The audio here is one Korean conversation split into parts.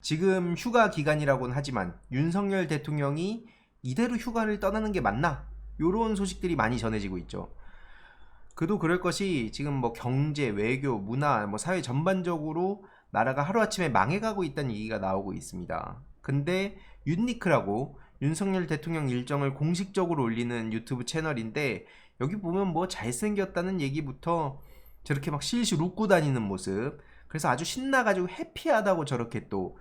지금 휴가 기간이라고는 하지만 윤석열 대통령이 이대로 휴가를 떠나는 게 맞나? 요런 소식들이 많이 전해지고 있죠. 그도 그럴 것이 지금 뭐 경제, 외교, 문화, 뭐 사회 전반적으로 나라가 하루아침에 망해가고 있다는 얘기가 나오고 있습니다. 근데 윤니크라고 윤석열 대통령 일정을 공식적으로 올리는 유튜브 채널인데 여기 보면 뭐 잘생겼다는 얘기부터 저렇게 막 실실 웃고 다니는 모습 그래서 아주 신나가지고 해피하다고 저렇게 또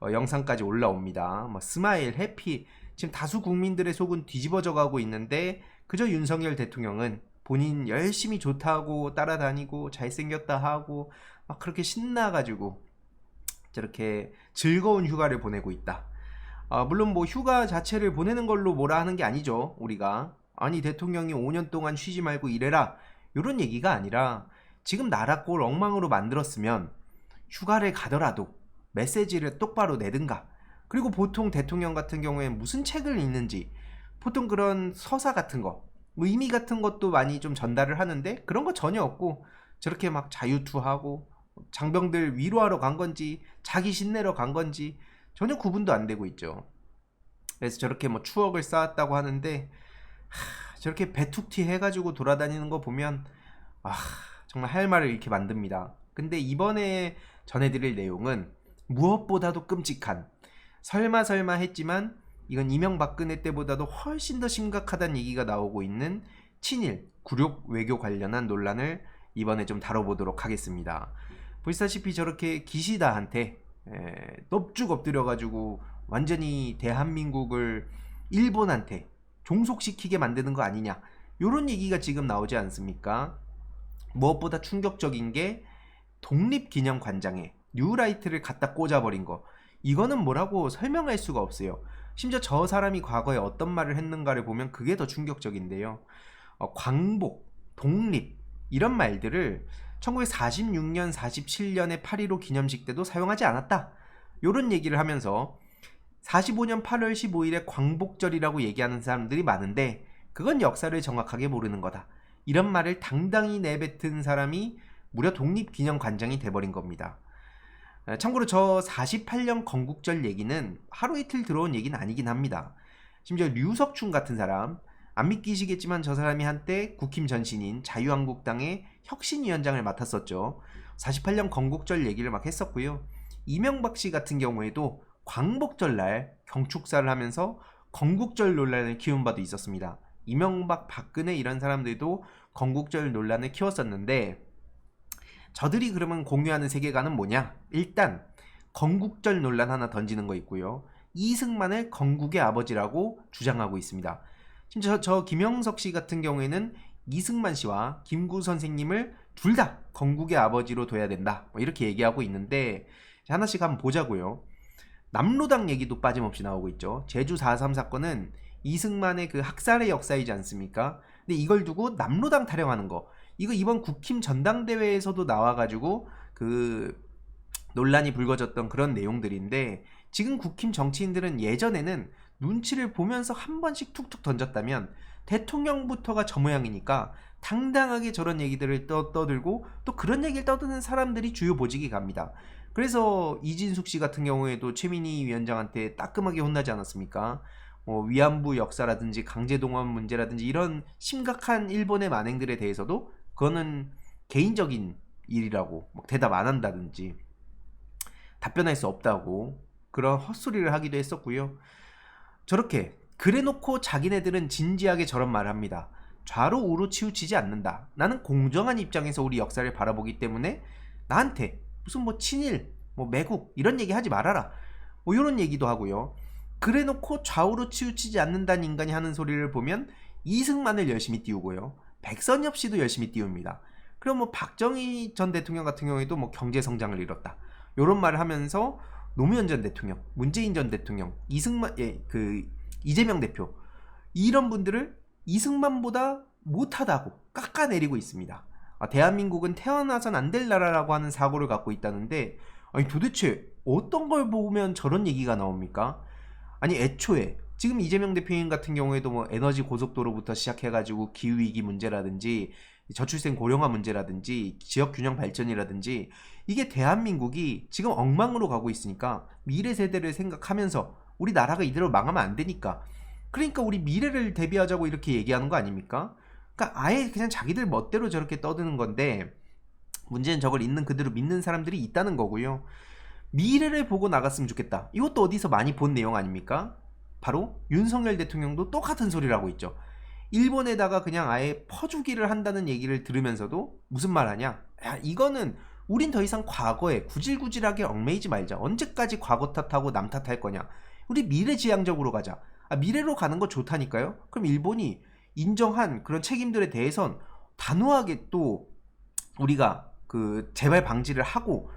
어, 영상까지 올라옵니다. 뭐 스마일, 해피 지금 다수 국민들의 속은 뒤집어져 가고 있는데 그저 윤석열 대통령은 본인 열심히 좋다고 따라다니고 잘생겼다 하고 막 그렇게 신나가지고 저렇게 즐거운 휴가를 보내고 있다. 아, 물론 뭐 휴가 자체를 보내는 걸로 뭐라 하는 게 아니죠. 우리가 아니 대통령이 5년 동안 쉬지 말고 일해라 이런 얘기가 아니라 지금 나라 꼴 엉망으로 만들었으면 휴가를 가더라도 메시지를 똑바로 내든가 그리고 보통 대통령 같은 경우에 무슨 책을 읽는지 보통 그런 서사 같은 거, 뭐 의미 같은 것도 많이 좀 전달을 하는데 그런 거 전혀 없고 저렇게 막 자유투하고 장병들 위로하러 간 건지 자기 신내러 간 건지 전혀 구분도 안 되고 있죠. 그래서 저렇게 뭐 추억을 쌓았다고 하는데 하, 저렇게 배툭튀 해가지고 돌아다니는 거 보면 아 정말 할 말을 이렇게 만듭니다. 근데 이번에 전해드릴 내용은 무엇보다도 끔찍한 설마 설마 했지만 이건 이명박근혜 때보다도 훨씬 더 심각하다는 얘기가 나오고 있는 친일 굴욕 외교 관련한 논란을 이번에 좀 다뤄보도록 하겠습니다. 보시다시피 저렇게 기시다한테 에, 넙죽 엎드려가지고 완전히 대한민국을 일본한테 종속시키게 만드는 거 아니냐 이런 얘기가 지금 나오지 않습니까? 무엇보다 충격적인 게 독립기념관장에 뉴라이트를 갖다 꽂아버린 거 이거는 뭐라고 설명할 수가 없어요. 심지어 저 사람이 과거에 어떤 말을 했는가를 보면 그게 더 충격적인데요. 어, 광복, 독립 이런 말들을 1946년, 47년의 8.15 기념식 때도 사용하지 않았다. 이런 얘기를 하면서 45년 8월 15일에 광복절이라고 얘기하는 사람들이 많은데 그건 역사를 정확하게 모르는 거다. 이런 말을 당당히 내뱉은 사람이 무려 독립기념관장이 돼버린 겁니다. 에, 참고로 저 48년 건국절 얘기는 하루 이틀 들어온 얘기는 아니긴 합니다. 심지어 류석춘 같은 사람, 안 믿기시겠지만 저 사람이 한때 국힘 전신인 자유한국당의 혁신위원장을 맡았었죠. 48년 건국절 얘기를 막 했었고요. 이명박 씨 같은 경우에도 광복절 날 경축사를 하면서 건국절 논란을 키운 바도 있었습니다. 이명박, 박근혜 이런 사람들도 건국절 논란을 키웠었는데 저들이 그러면 공유하는 세계관은 뭐냐? 일단 건국절 논란 하나 던지는 거 있고요. 이승만을 건국의 아버지라고 주장하고 있습니다. 심지어 저, 저 김영석 씨 같은 경우에는 이승만 씨와 김구 선생님을 둘 다 건국의 아버지로 둬야 된다. 뭐 이렇게 얘기하고 있는데 하나씩 한번 보자고요. 남로당 얘기도 빠짐없이 나오고 있죠. 제주 4.3 사건은 이승만의 그 학살의 역사이지 않습니까? 근데 이걸 두고 남로당 타령하는 거. 이거 이번 국힘 전당대회에서도 나와가지고 그 논란이 불거졌던 그런 내용들인데 지금 국힘 정치인들은 예전에는 눈치를 보면서 한 번씩 툭툭 던졌다면 대통령부터가 저 모양이니까 당당하게 저런 얘기들을 떠, 떠들고 또 그런 얘기를 떠드는 사람들이 주요 보직이 갑니다. 그래서 이진숙 씨 같은 경우에도 최민희 위원장한테 따끔하게 혼나지 않았습니까? 뭐 위안부 역사라든지 강제동원 문제라든지 이런 심각한 일본의 만행들에 대해서도 그거는 개인적인 일이라고 막 대답 안 한다든지 답변할 수 없다고 그런 헛소리를 하기도 했었고요. 저렇게 그래놓고 자기네들은 진지하게 저런 말을 합니다. 좌로 우로 치우치지 않는다. 나는 공정한 입장에서 우리 역사를 바라보기 때문에 나한테 무슨 뭐 친일, 뭐 매국 이런 얘기 하지 말아라. 뭐 이런 얘기도 하고요. 그래놓고 좌우로 치우치지 않는다는 인간이 하는 소리를 보면 이승만을 열심히 띄우고요. 백선엽 씨도 열심히 띄웁니다. 그럼 뭐 박정희 전 대통령 같은 경우에도 뭐 경제 성장을 이뤘다. 이런 말을 하면서 노무현 전 대통령, 문재인 전 대통령, 이승만, 예, 그 이재명 대표 이런 분들을 이승만보다 못하다고 깎아내리고 있습니다. 아, 대한민국은 태어나선 안 될 나라라고 하는 사고를 갖고 있다는데 아니 도대체 어떤 걸 보면 저런 얘기가 나옵니까? 아니 애초에 지금 이재명 대표님 같은 경우에도 뭐 에너지 고속도로부터 시작해가지고 기후위기 문제라든지 저출생 고령화 문제라든지 지역 균형 발전이라든지 이게 대한민국이 지금 엉망으로 가고 있으니까 미래 세대를 생각하면서 우리 나라가 이대로 망하면 안 되니까 그러니까 우리 미래를 대비하자고 이렇게 얘기하는 거 아닙니까? 그러니까 아예 그냥 자기들 멋대로 저렇게 떠드는 건데 문제는 저걸 있는 그대로 믿는 사람들이 있다는 거고요. 미래를 보고 나갔으면 좋겠다. 이것도 어디서 많이 본 내용 아닙니까? 바로 윤석열 대통령도 똑같은 소리를 하고 있죠. 일본에다가 그냥 아예 퍼주기를 한다는 얘기를 들으면서도 무슨 말 하냐? 야, 이거는 우린 더 이상 과거에 구질구질하게 얽매이지 말자. 언제까지 과거 탓하고 남 탓할 거냐? 우리 미래지향적으로 가자. 아, 미래로 가는 거 좋다니까요? 그럼 일본이 인정한 그런 책임들에 대해선 단호하게 또 우리가 그 재발 방지를 하고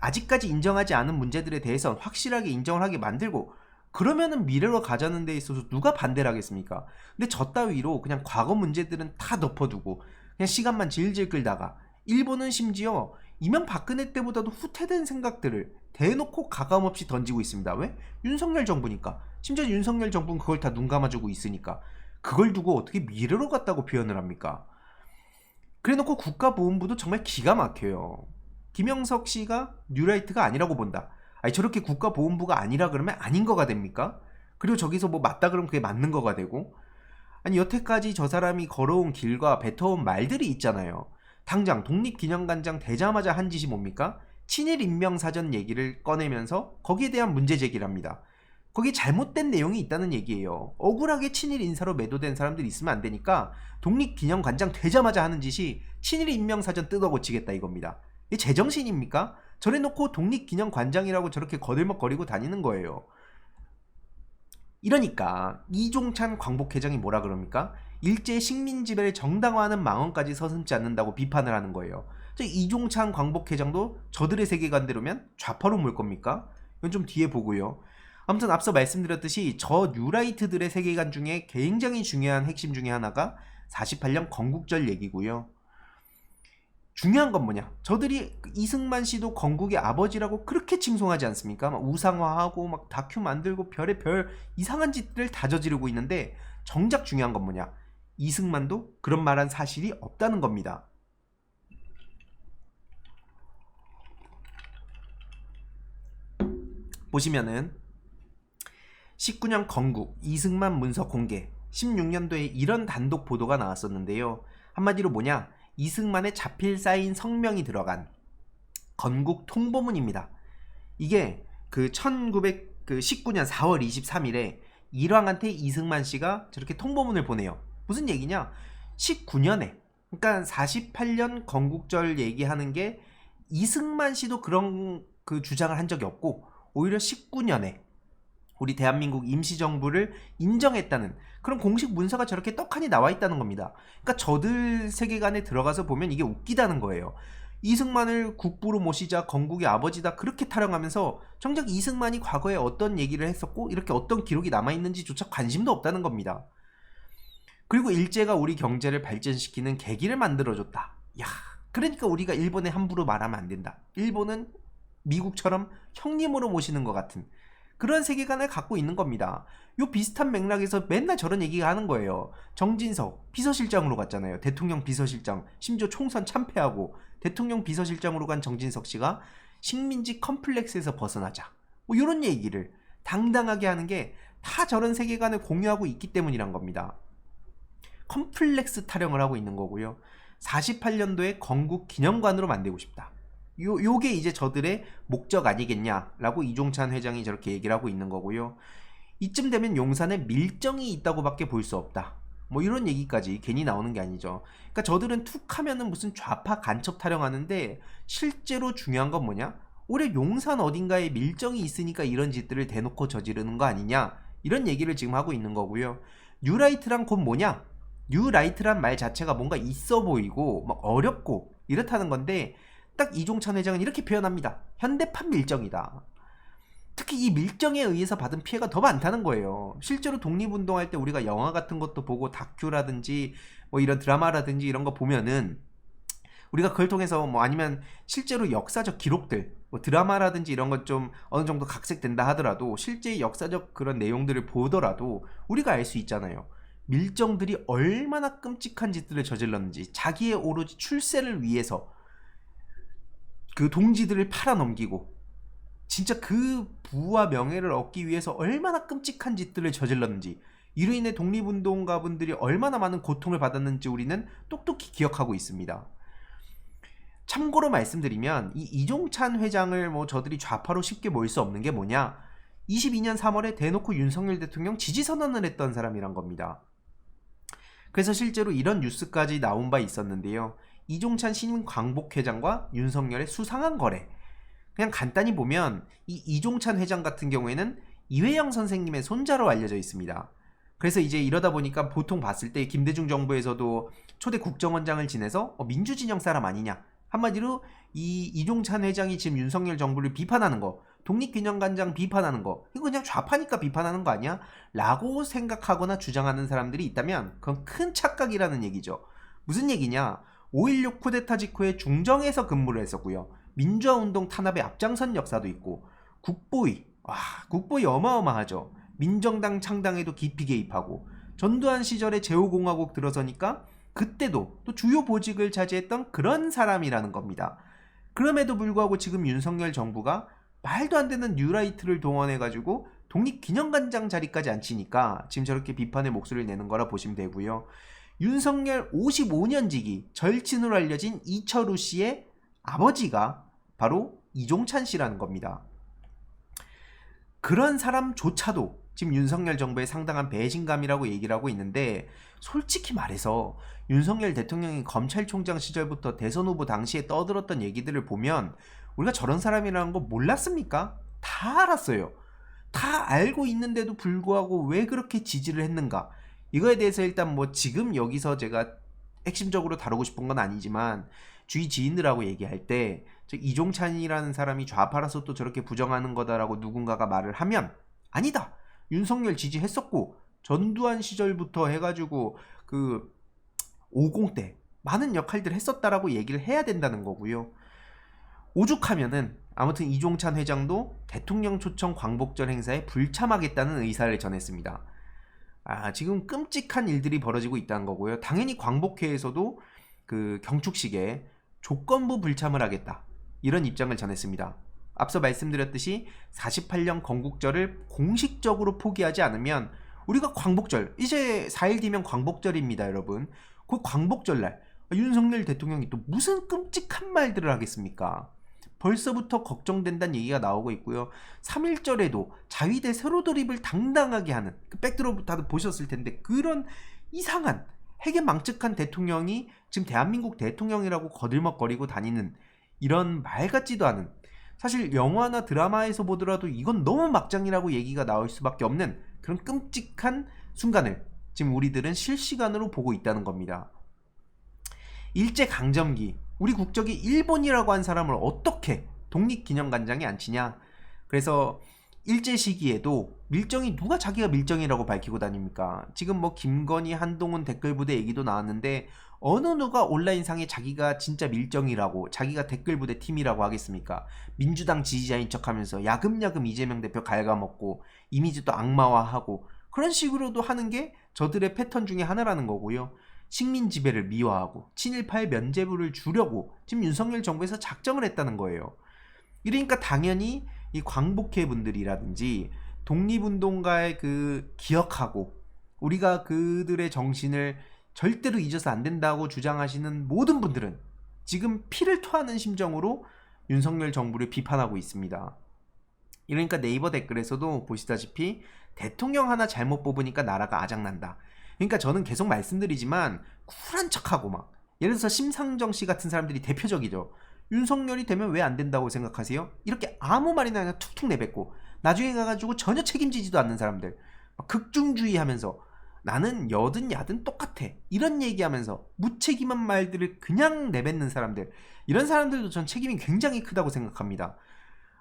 아직까지 인정하지 않은 문제들에 대해선 확실하게 인정을 하게 만들고 그러면은 미래로 가자는 데 있어서 누가 반대를 하겠습니까? 근데 저 따위로 그냥 과거 문제들은 다 덮어두고 그냥 시간만 질질 끌다가 일본은 심지어 이명박근혜 때보다도 후퇴된 생각들을 대놓고 가감없이 던지고 있습니다. 왜? 윤석열 정부니까. 심지어 윤석열 정부는 그걸 다 눈 감아주고 있으니까. 그걸 두고 어떻게 미래로 갔다고 표현을 합니까? 그래놓고 국가보훈부도 정말 기가 막혀요. 김영석 씨가 뉴라이트가 아니라고 본다. 아니 저렇게 국가보훈부가 아니라 그러면 아닌 거가 됩니까? 그리고 저기서 뭐 맞다 그러면 그게 맞는 거가 되고 아니 여태까지 저 사람이 걸어온 길과 뱉어온 말들이 있잖아요. 당장 독립기념관장 되자마자 한 짓이 뭡니까? 친일 인명사전 얘기를 꺼내면서 거기에 대한 문제 제기를 합니다. 거기 잘못된 내용이 있다는 얘기예요. 억울하게 친일 인사로 매도된 사람들이 있으면 안 되니까 독립기념관장 되자마자 하는 짓이 친일 인명사전 뜯어고치겠다 이겁니다. 이 제정신입니까? 저래 놓고 독립기념관장이라고 저렇게 거들먹거리고 다니는 거예요. 이러니까 이종찬 광복회장이 뭐라 그럽니까? 일제 식민 지배를 정당화하는 망언까지 서슴지 않는다고 비판을 하는 거예요. 저 이종찬 광복회장도 저들의 세계관대로면 좌파로 물 겁니까? 이건 좀 뒤에 보고요. 아무튼 앞서 말씀드렸듯이 저 뉴라이트들의 세계관 중에 굉장히 중요한 핵심 중에 하나가 48년 건국절 얘기고요. 중요한 건 뭐냐? 저들이 이승만 씨도 건국의 아버지라고 그렇게 칭송하지 않습니까? 막 우상화하고 막 다큐 만들고 별의 별 이상한 짓들을 다 저지르고 있는데 정작 중요한 건 뭐냐? 이승만도 그런 말한 사실이 없다는 겁니다. 보시면은 19년 건국 이승만 문서 공개 16년도에 이런 단독 보도가 나왔었는데요. 한마디로 뭐냐? 이승만의 자필 사인 성명이 들어간 건국 통보문입니다. 이게 그 1919년 4월 23일에 일왕한테 이승만 씨가 저렇게 통보문을 보내요. 무슨 얘기냐? 19년에 그러니까 48년 건국절 얘기하는 게 이승만 씨도 그런 그 주장을 한 적이 없고 오히려 19년에 우리 대한민국 임시정부를 인정했다는 그런 공식 문서가 저렇게 떡하니 나와 있다는 겁니다. 그러니까 저들 세계관에 들어가서 보면 이게 웃기다는 거예요. 이승만을 국부로 모시자 건국의 아버지다 그렇게 타령하면서 정작 이승만이 과거에 어떤 얘기를 했었고 이렇게 어떤 기록이 남아있는지조차 관심도 없다는 겁니다. 그리고 일제가 우리 경제를 발전시키는 계기를 만들어줬다. 야, 그러니까 우리가 일본에 함부로 말하면 안 된다. 일본은 미국처럼 형님으로 모시는 것 같은 그런 세계관을 갖고 있는 겁니다. 요 비슷한 맥락에서 맨날 저런 얘기가 하는 거예요. 정진석 비서실장으로 갔잖아요. 대통령 비서실장 심지어 총선 참패하고 대통령 비서실장으로 간 정진석 씨가 식민지 컴플렉스에서 벗어나자 뭐 이런 얘기를 당당하게 하는 게 다 저런 세계관을 공유하고 있기 때문이란 겁니다. 컴플렉스 타령을 하고 있는 거고요. 48년도에 건국 기념관으로 만들고 싶다. 요, 요게 이제 저들의 목적 아니겠냐라고 이종찬 회장이 저렇게 얘기를 하고 있는 거고요. 이쯤 되면 용산에 밀정이 있다고밖에 볼 수 없다. 뭐 이런 얘기까지 괜히 나오는 게 아니죠. 그러니까 저들은 툭 하면은 무슨 좌파 간첩 타령하는데 실제로 중요한 건 뭐냐? 올해 용산 어딘가에 밀정이 있으니까 이런 짓들을 대놓고 저지르는 거 아니냐? 이런 얘기를 지금 하고 있는 거고요. 뉴라이트란 곧 뭐냐? 뉴라이트란 말 자체가 뭔가 있어 보이고 막 어렵고 이렇다는 건데 딱 이종찬 회장은 이렇게 표현합니다. 현대판 밀정이다. 특히 이 밀정에 의해서 받은 피해가 더 많다는 거예요. 실제로 독립운동할 때 우리가 영화 같은 것도 보고 다큐라든지 뭐 이런 드라마라든지 이런 거 보면은 우리가 그걸 통해서 뭐 아니면 실제로 역사적 기록들 뭐 드라마라든지 이런 것 좀 어느 정도 각색된다 하더라도 실제 역사적 그런 내용들을 보더라도 우리가 알 수 있잖아요. 밀정들이 얼마나 끔찍한 짓들을 저질렀는지 자기의 오로지 출세를 위해서 그 동지들을 팔아넘기고 진짜 그 부와 명예를 얻기 위해서 얼마나 끔찍한 짓들을 저질렀는지 이로 인해 독립운동가분들이 얼마나 많은 고통을 받았는지 우리는 똑똑히 기억하고 있습니다. 참고로 말씀드리면 이 이종찬 회장을 뭐 저들이 좌파로 쉽게 모일 수 없는 게 뭐냐? 22년 3월에 대놓고 윤석열 대통령 지지 선언을 했던 사람이란 겁니다. 그래서 실제로 이런 뉴스까지 나온 바 있었는데요. 이종찬 신임 광복 회장과 윤석열의 수상한 거래. 그냥 간단히 보면 이 이종찬 회장 같은 경우에는 이회영 선생님의 손자로 알려져 있습니다. 그래서 이제 이러다 보니까 보통 봤을 때 김대중 정부에서도 초대 국정원장을 지내서 어, 민주진영 사람 아니냐. 한마디로 이 이종찬 회장이 지금 윤석열 정부를 비판하는 거, 독립기념관장 비판하는 거, 이거 그냥 좌파니까 비판하는 거 아니야? 라고 생각하거나 주장하는 사람들이 있다면 그건 큰 착각이라는 얘기죠. 무슨 얘기냐? 5.16 쿠데타 직후에 중정에서 근무를 했었고요. 민주화운동 탄압에 앞장선 역사도 있고 국보위, 와 국보위 어마어마하죠. 민정당 창당에도 깊이 개입하고 전두환 시절에 제5공화국 들어서니까 그때도 또 주요 보직을 차지했던 그런 사람이라는 겁니다. 그럼에도 불구하고 지금 윤석열 정부가 말도 안 되는 뉴라이트를 동원해가지고 독립기념관장 자리까지 앉히니까 지금 저렇게 비판의 목소리를 내는 거라 보시면 되고요. 윤석열 55년 지기 절친으로 알려진 이철우 씨의 아버지가 바로 이종찬 씨라는 겁니다. 그런 사람조차도 지금 윤석열 정부의 상당한 배신감이라고 얘기를 하고 있는데 솔직히 말해서 윤석열 대통령이 검찰총장 시절부터 대선 후보 당시에 떠들었던 얘기들을 보면 우리가 저런 사람이라는 거 몰랐습니까? 다 알았어요. 다 알고 있는데도 불구하고 왜 그렇게 지지를 했는가? 이거에 대해서 일단 뭐 지금 여기서 제가 핵심적으로 다루고 싶은 건 아니지만 주위 지인들하고 얘기할 때 이종찬이라는 사람이 좌파라서 또 저렇게 부정하는 거다라고 누군가가 말을 하면 아니다. 윤석열 지지했었고 전두환 시절부터 해가지고 그 50대 많은 역할들 했었다라고 얘기를 해야 된다는 거고요. 오죽하면은 아무튼 이종찬 회장도 대통령 초청 광복절 행사에 불참하겠다는 의사를 전했습니다. 아, 지금 끔찍한 일들이 벌어지고 있다는 거고요. 당연히 광복회에서도 그 경축식에 조건부 불참을 하겠다. 이런 입장을 전했습니다. 앞서 말씀드렸듯이 48년 건국절을 공식적으로 포기하지 않으면 우리가 광복절, 이제 4일 뒤면 광복절입니다, 여러분. 그 광복절날 윤석열 대통령이 또 무슨 끔찍한 말들을 하겠습니까? 벌써부터 걱정된다는 얘기가 나오고 있고요. 3일절에도 자위대 세로 돌입을 당당하게 하는 그 백드롭 다들 보셨을 텐데 그런 이상한 핵에 망측한 대통령이 지금 대한민국 대통령이라고 거들먹거리고 다니는 이런 말 같지도 않은 사실 영화나 드라마에서 보더라도 이건 너무 막장이라고 얘기가 나올 수밖에 없는 그런 끔찍한 순간을 지금 우리들은 실시간으로 보고 있다는 겁니다. 일제 강점기 우리 국적이 일본이라고 한 사람을 어떻게 독립기념관장에 앉히냐? 그래서 일제 시기에도 밀정이 누가 자기가 밀정이라고 밝히고 다닙니까? 지금 뭐 김건희 한동훈 댓글 부대 얘기도 나왔는데 어느 누가 온라인상에 자기가 진짜 밀정이라고 자기가 댓글 부대 팀이라고 하겠습니까? 민주당 지지자인 척하면서 야금야금 이재명 대표 갉아먹고 이미지도 악마화하고 그런 식으로도 하는 게 저들의 패턴 중에 하나라는 거고요. 식민 지배를 미화하고 친일파의 면죄부를 주려고 지금 윤석열 정부에서 작정을 했다는 거예요. 이러니까 당연히 이 광복회 분들이라든지 독립운동가의 그 기억하고 우리가 그들의 정신을 절대로 잊어서 안 된다고 주장하시는 모든 분들은 지금 피를 토하는 심정으로 윤석열 정부를 비판하고 있습니다. 이러니까 네이버 댓글에서도 보시다시피 대통령 하나 잘못 뽑으니까 나라가 아작난다. 그러니까 저는 계속 말씀드리지만 쿨한 척하고 막 예를 들어서 심상정 씨 같은 사람들이 대표적이죠. 윤석열이 되면 왜 안 된다고 생각하세요? 이렇게 아무 말이나 그냥 툭툭 내뱉고 나중에 가가지고 전혀 책임지지도 않는 사람들 극중주의하면서 나는 여든 야든 똑같아 이런 얘기하면서 무책임한 말들을 그냥 내뱉는 사람들 이런 사람들도 전 책임이 굉장히 크다고 생각합니다.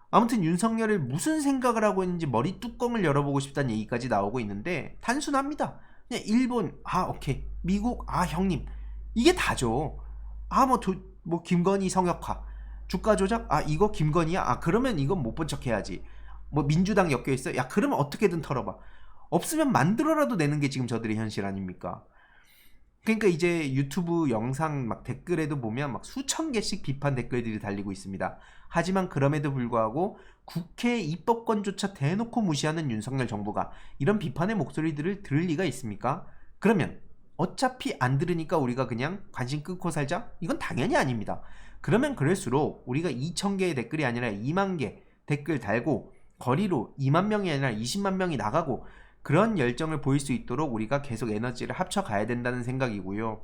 아무튼 윤석열을 무슨 생각을 하고 있는지 머리 뚜껑을 열어보고 싶다는 얘기까지 나오고 있는데 단순합니다. 그냥 일본 아 오케이. 미국 아 형님. 이게 다죠. 아뭐뭐 뭐 김건희 성역화. 주가 조작? 아 이거 김건희야? 아 그러면 이건 못 본 척 해야지. 뭐 민주당 엮여 있어? 야 그러면 어떻게든 털어봐. 없으면 만들어라도 내는 게 지금 저들의 현실 아닙니까? 그러니까 이제 유튜브 영상 막 댓글에도 보면 막 수천 개씩 비판 댓글들이 달리고 있습니다. 하지만 그럼에도 불구하고 국회 입법권조차 대놓고 무시하는 윤석열 정부가 이런 비판의 목소리들을 들을 리가 있습니까? 그러면 어차피 안 들으니까 우리가 그냥 관심 끊고 살자? 이건 당연히 아닙니다. 그러면 그럴수록 우리가 2천 개의 댓글이 아니라 2만 개 댓글 달고 거리로 2만 명이 아니라 20만 명이 나가고 그런 열정을 보일 수 있도록 우리가 계속 에너지를 합쳐 가야 된다는 생각이고요.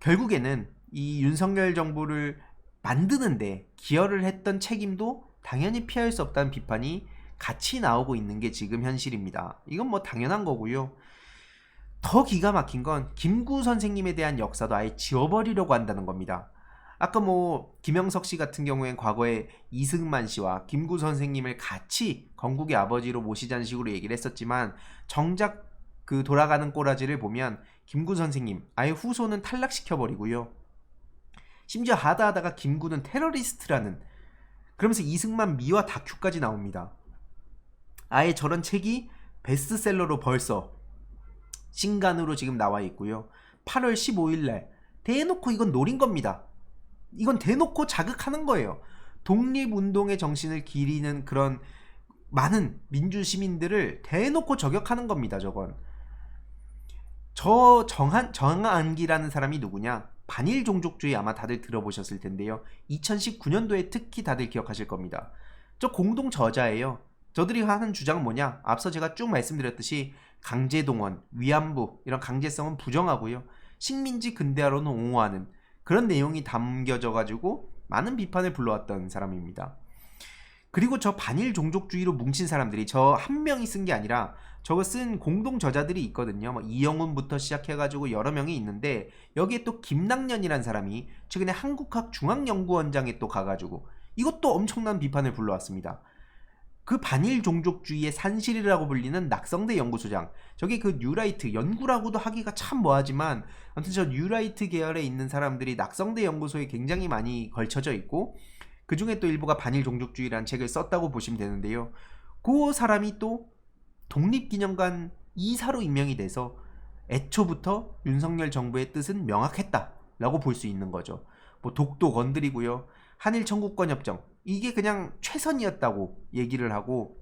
결국에는 이 윤석열 정부를 만드는데 기여를 했던 책임도 당연히 피할 수 없다는 비판이 같이 나오고 있는 게 지금 현실입니다. 이건 뭐 당연한 거고요. 더 기가 막힌 건 김구 선생님에 대한 역사도 아예 지워버리려고 한다는 겁니다. 아까 뭐 김영석 씨 같은 경우엔 과거에 이승만 씨와 김구 선생님을 같이 건국의 아버지로 모시자는 식으로 얘기를 했었지만 정작 그 돌아가는 꼬라지를 보면 김구 선생님 아예 후손은 탈락시켜 버리고요. 심지어 하다 하다가 김구는 테러리스트라는 그러면서 이승만 미화 다큐까지 나옵니다. 아예 저런 책이 베스트셀러로 벌써 신간으로 지금 나와 있고요. 8월 15일 날 대놓고 이건 노린 겁니다. 이건 대놓고 자극하는 거예요. 독립운동의 정신을 기리는 그런 많은 민주 시민들을 대놓고 저격하는 겁니다. 저건. 저 정한 정한기라는 사람이 누구냐? 반일 종족주의 아마 다들 들어보셨을 텐데요. 2019년도에 특히 다들 기억하실 겁니다. 저 공동 저자예요. 저들이 하는 주장은 뭐냐? 앞서 제가 쭉 말씀드렸듯이 강제동원, 위안부 이런 강제성은 부정하고요. 식민지 근대화로는 옹호하는 그런 내용이 담겨져 가지고 많은 비판을 불러왔던 사람입니다. 그리고 저 반일 종족주의로 뭉친 사람들이 저 한 명이 쓴 게 아니라 저거 쓴 공동 저자들이 있거든요. 뭐 이영훈부터 시작해가지고 여러 명이 있는데 여기에 또 김낙년이란 사람이 최근에 한국학 중앙연구원장에 또 가가지고 이것도 엄청난 비판을 불러왔습니다. 그 반일 종족주의의 산실이라고 불리는 낙성대 연구소장 저게 그 뉴라이트 연구라고도 하기가 참 뭐하지만 아무튼 저 뉴라이트 계열에 있는 사람들이 낙성대 연구소에 굉장히 많이 걸쳐져 있고 그 중에 또 일부가 반일 종족주의라는 책을 썼다고 보시면 되는데요. 그 사람이 또 독립기념관 이사로 임명이 돼서 애초부터 윤석열 정부의 뜻은 명확했다라고 볼 수 있는 거죠. 뭐 독도 건드리고요. 한일 청구권 협정 이게 그냥 최선이었다고 얘기를 하고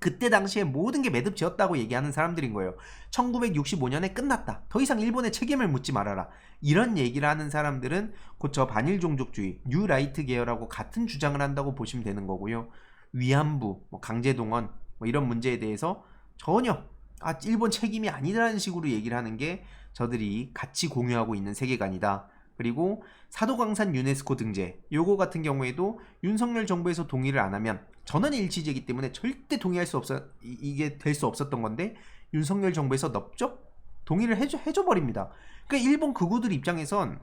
그때 당시에 모든 게 매듭지었다고 얘기하는 사람들인 거예요. 1965년에 끝났다. 더 이상 일본에 책임을 묻지 말아라. 이런 얘기를 하는 사람들은 곧 저 반일 종족주의, 뉴 라이트 계열하고 같은 주장을 한다고 보시면 되는 거고요. 위안부, 뭐 강제동원 뭐 이런 문제에 대해서 전혀 아 일본 책임이 아니라는 식으로 얘기를 하는 게 저들이 같이 공유하고 있는 세계관이다. 그리고 사도광산 유네스코 등재 요거 같은 경우에도 윤석열 정부에서 동의를 안 하면 전원 일치제이기 때문에 절대 동의할 수 없어 이게 될 수 없었던 건데 윤석열 정부에서 넙적 동의를 해줘 해줘 버립니다. 그러니까 일본 극우들 입장에선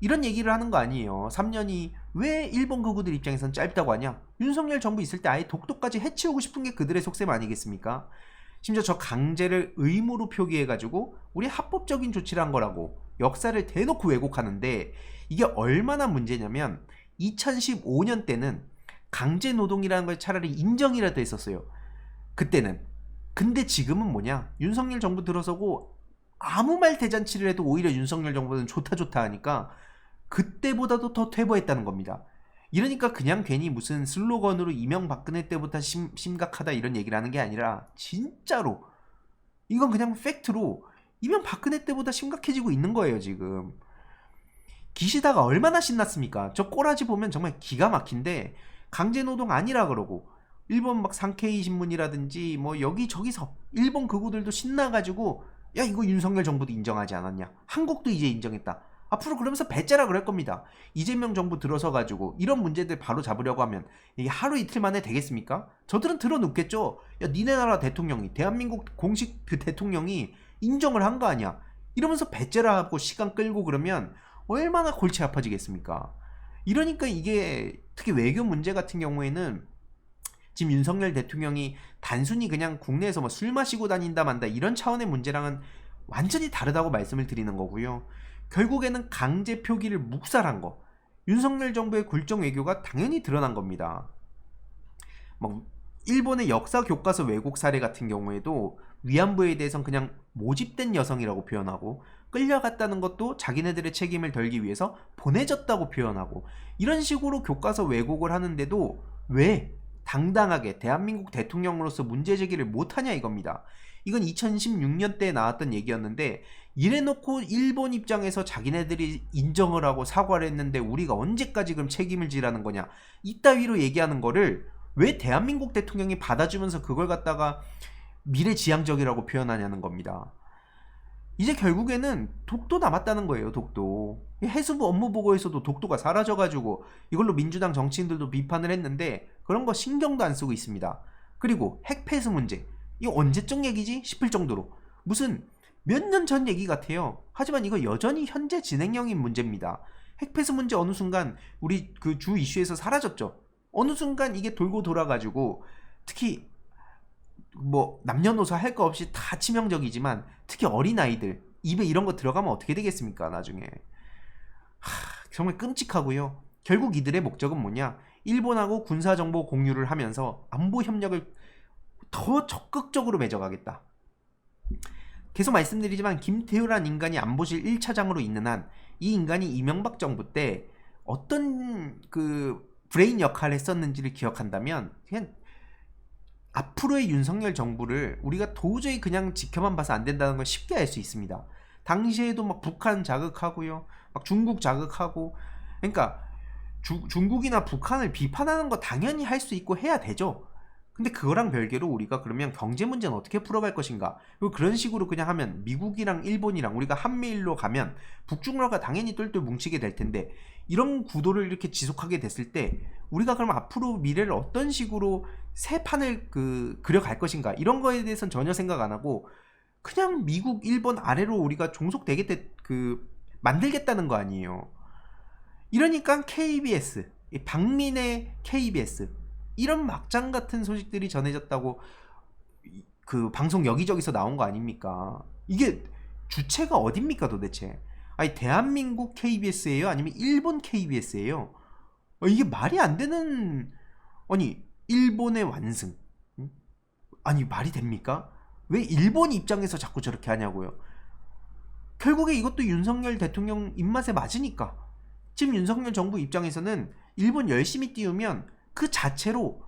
이런 얘기를 하는 거 아니에요. 3년이 왜 일본 극우들 입장에선 짧다고 하냐? 윤석열 정부 있을 때 아예 독도까지 해치우고 싶은 게 그들의 속셈 아니겠습니까? 심지어 저 강제를 의무로 표기해가지고 우리 합법적인 조치를 한 거라고 역사를 대놓고 왜곡하는데 이게 얼마나 문제냐면 2015년 때는 강제 노동이라는 걸 차라리 인정이라도 했었어요. 그때는. 근데 지금은 뭐냐? 윤석열 정부 들어서고 아무 말 대잔치를 해도 오히려 윤석열 정부는 좋다 좋다 하니까 그때보다도 더 퇴보했다는 겁니다. 이러니까 그냥 괜히 무슨 슬로건으로 이명박근혜 때부터 심, 심각하다 이런 얘기를 하는 게 아니라 진짜로 이건 그냥 팩트로 이명 박근혜 때보다 심각해지고 있는 거예요 지금 기시다가 얼마나 신났습니까 저 꼬라지 보면 정말 기가 막힌데 강제노동 아니라 그러고 일본 막 상케이 신문이라든지 뭐 여기저기서 일본 극우들도 신나가지고 야 이거 윤석열 정부도 인정하지 않았냐 한국도 이제 인정했다 앞으로 그러면서 배째라 그럴 겁니다. 이재명 정부 들어서 가지고 이런 문제들 바로 잡으려고 하면 이게 하루 이틀 만에 되겠습니까? 저들은 들어놓겠죠. 야 니네 나라 대통령이 대한민국 공식 그 대통령이 인정을 한 거 아니야. 이러면서 배째라 하고 시간 끌고 그러면 얼마나 골치 아파지겠습니까? 이러니까 이게 특히 외교 문제 같은 경우에는 지금 윤석열 대통령이 단순히 그냥 국내에서 뭐 술 마시고 다닌다 만다 이런 차원의 문제랑은 완전히 다르다고 말씀을 드리는 거고요. 결국에는 강제 표기를 묵살한 거. 윤석열 정부의 굴종 외교가 당연히 드러난 겁니다. 뭐 일본의 역사 교과서 왜곡 사례 같은 경우에도 위안부에 대해선 그냥 모집된 여성이라고 표현하고 끌려갔다는 것도 자기네들의 책임을 덜기 위해서 보내졌다고 표현하고 이런 식으로 교과서 왜곡을 하는데도 왜 당당하게 대한민국 대통령으로서 문제 제기를 못하냐 이겁니다. 이건 2016년 때 나왔던 얘기였는데 이래놓고 일본 입장에서 자기네들이 인정을 하고 사과를 했는데 우리가 언제까지 그럼 책임을 지라는 거냐 이따위로 얘기하는 거를 왜 대한민국 대통령이 받아주면서 그걸 갖다가 미래지향적이라고 표현하냐는 겁니다. 이제 결국에는 독도 남았다는 거예요, 독도. 해수부 업무 보고에서도 독도가 사라져가지고 이걸로 민주당 정치인들도 비판을 했는데 그런 거 신경도 안 쓰고 있습니다. 그리고 핵폐수 문제. 이거 언제적 얘기지? 싶을 정도로. 무슨 몇 년 전 얘기 같아요. 하지만 이거 여전히 현재 진행형인 문제입니다. 핵폐수 문제 어느 순간 우리 그 주 이슈에서 사라졌죠. 어느 순간 이게 돌고 돌아가지고 특히 뭐 남녀노소 할 거 없이 다 치명적이지만 특히 어린 아이들 입에 이런 거 들어가면 어떻게 되겠습니까 나중에? 하, 정말 끔찍하고요. 결국 이들의 목적은 뭐냐? 일본하고 군사 정보 공유를 하면서 안보 협력을 더 적극적으로 맺어가겠다. 계속 말씀드리지만 김태우란 인간이 안보실 1차장으로 있는 한 이 인간이 이명박 정부 때 어떤 그 브레인 역할을 했었는지를 기억한다면 그냥 앞으로의 윤석열 정부를 우리가 도저히 그냥 지켜만 봐서 안 된다는 걸 쉽게 알 수 있습니다. 당시에도 막 북한 자극하고요. 막 중국 자극하고 그러니까 주, 중국이나 북한을 비판하는 거 당연히 할 수 있고 해야 되죠. 근데 그거랑 별개로 우리가 그러면 경제 문제는 어떻게 풀어갈 것인가? 그리고 그런 식으로 그냥 하면 미국이랑 일본이랑 우리가 한미일로 가면 북중러가 당연히 똘똘 뭉치게 될 텐데 이런 구도를 이렇게 지속하게 됐을 때 우리가 그럼 앞으로 미래를 어떤 식으로 새 판을 그 그려갈 것인가 이런 거에 대해서는 전혀 생각 안 하고 그냥 미국, 일본 아래로 우리가 종속되게 그 만들겠다는 거 아니에요. 이러니까 KBS, 박민의 KBS 이런 막장 같은 소식들이 전해졌다고 그 방송 여기저기서 나온 거 아닙니까? 이게 주체가 어딥니까 도대체? 아니 대한민국 KBS예요? 아니면 일본 KBS예요? 어, 이게 말이 안 되는 아니 일본의 완승 아니 말이 됩니까? 왜 일본 입장에서 자꾸 저렇게 하냐고요? 결국에 이것도 윤석열 대통령 입맛에 맞으니까 지금 윤석열 정부 입장에서는 일본 열심히 띄우면 그 자체로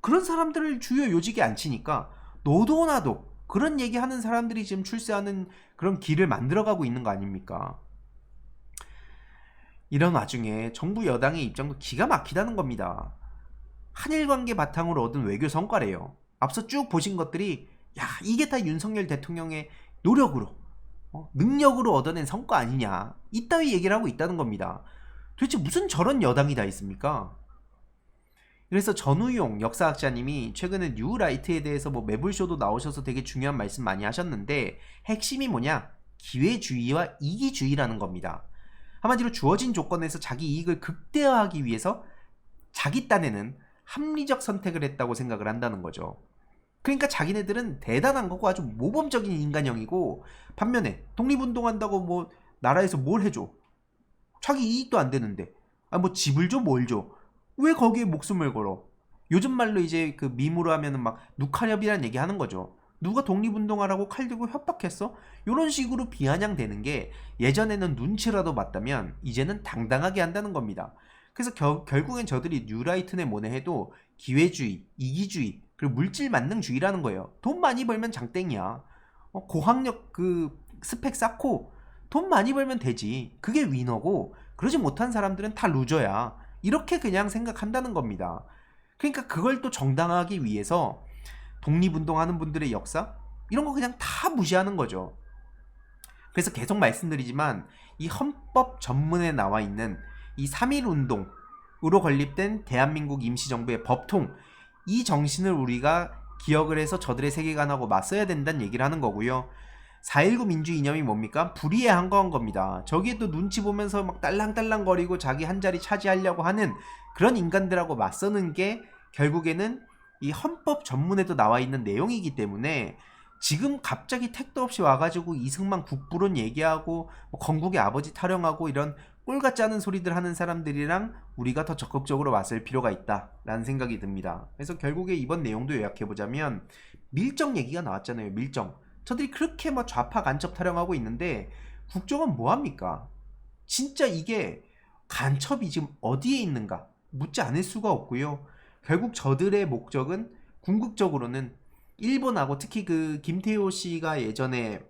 그런 사람들을 주요 요직에 앉히니까 너도 나도 그런 얘기하는 사람들이 지금 출세하는 그런 길을 만들어가고 있는 거 아닙니까? 이런 와중에 정부 여당의 입장도 기가 막히다는 겁니다. 한일 관계 바탕으로 얻은 외교 성과래요. 앞서 쭉 보신 것들이 야 이게 다 윤석열 대통령의 노력으로 어, 능력으로 얻어낸 성과 아니냐 이따위 얘기를 하고 있다는 겁니다. 도대체 무슨 저런 여당이 다 있습니까? 그래서 전우용 역사학자님이 최근에 뉴라이트에 대해서 뭐 매불쇼도 나오셔서 되게 중요한 말씀 많이 하셨는데 핵심이 뭐냐? 기회주의와 이기주의라는 겁니다. 한마디로 주어진 조건에서 자기 이익을 극대화하기 위해서 자기 딴에는 합리적 선택을 했다고 생각을 한다는 거죠. 그러니까 자기네들은 대단한 거고 아주 모범적인 인간형이고 반면에 독립운동한다고 뭐 나라에서 뭘 해줘? 자기 이익도 안 되는데 아 뭐 집을 줘 뭘 줘? 왜 거기에 목숨을 걸어? 요즘 말로 이제 그 밈으로 하면은 막 누카렵이라는 얘기 하는 거죠. 누가 독립운동하라고 칼 들고 협박했어? 이런 식으로 비아냥되는 게 예전에는 눈치라도 봤다면 이제는 당당하게 한다는 겁니다. 그래서 겨, 결국엔 저들이 뉴라이트네 뭐네 해도 기회주의, 이기주의, 그리고 물질 만능주의라는 거예요. 돈 많이 벌면 장땡이야. 어, 고학력 그 스펙 쌓고 돈 많이 벌면 되지. 그게 위너고 그러지 못한 사람들은 다 루저야. 이렇게 그냥 생각한다는 겁니다. 그러니까 그걸 또 정당하기 위해서 독립운동하는 분들의 역사 이런 거 그냥 다 무시하는 거죠. 그래서 계속 말씀드리지만 이 헌법 전문에 나와 있는 이 3.1 운동으로 건립된 대한민국 임시정부의 법통 이 정신을 우리가 기억을 해서 저들의 세계관하고 맞서야 된다는 얘기를 하는 거고요. 4.19 민주 이념이 뭡니까? 불의에 한거한 겁니다. 저기에 또 눈치 보면서 막 딸랑딸랑거리고 자기 한 자리 차지하려고 하는 그런 인간들하고 맞서는 게 결국에는 이 헌법 전문에도 나와 있는 내용이기 때문에 지금 갑자기 택도 없이 와가지고 이승만 국부론 얘기하고 뭐 건국의 아버지 타령하고 이런 꼴 같지 않은 소리들 하는 사람들이랑 우리가 더 적극적으로 맞설 필요가 있다라는 생각이 듭니다. 그래서 결국에 이번 내용도 요약해 보자면 밀정 얘기가 나왔잖아요. 밀정. 저들이 그렇게 막 좌파 간첩 타령하고 있는데 국정은 뭐 합니까? 진짜 이게 간첩이 지금 어디에 있는가 묻지 않을 수가 없고요. 결국 저들의 목적은 궁극적으로는 일본하고 특히 그 김태호 씨가 예전에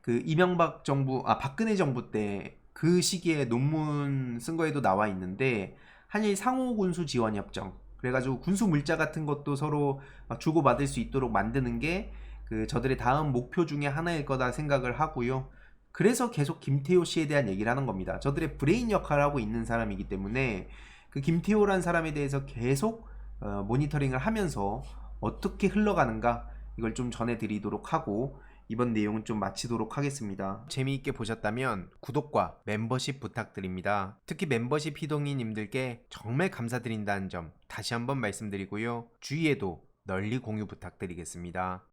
그 이명박 정부 아 박근혜 정부 때 그 시기에 논문 쓴 거에도 나와 있는데 한일 상호 군수 지원 협정 그래가지고 군수 물자 같은 것도 서로 막 주고 받을 수 있도록 만드는 게 그 저들의 다음 목표 중에 하나일 거다 생각을 하고요. 그래서 계속 김태호 씨에 대한 얘기를 하는 겁니다. 저들의 브레인 역할을 하고 있는 사람이기 때문에 그 김태호란 사람에 대해서 계속 어, 모니터링을 하면서 어떻게 흘러가는가 이걸 좀 전해드리도록 하고 이번 내용은 좀 마치도록 하겠습니다. 재미있게 보셨다면 구독과 멤버십 부탁드립니다. 특히 멤버십 희동이님들께 정말 감사드린다는 점 다시 한번 말씀드리고요. 주위에도 널리 공유 부탁드리겠습니다.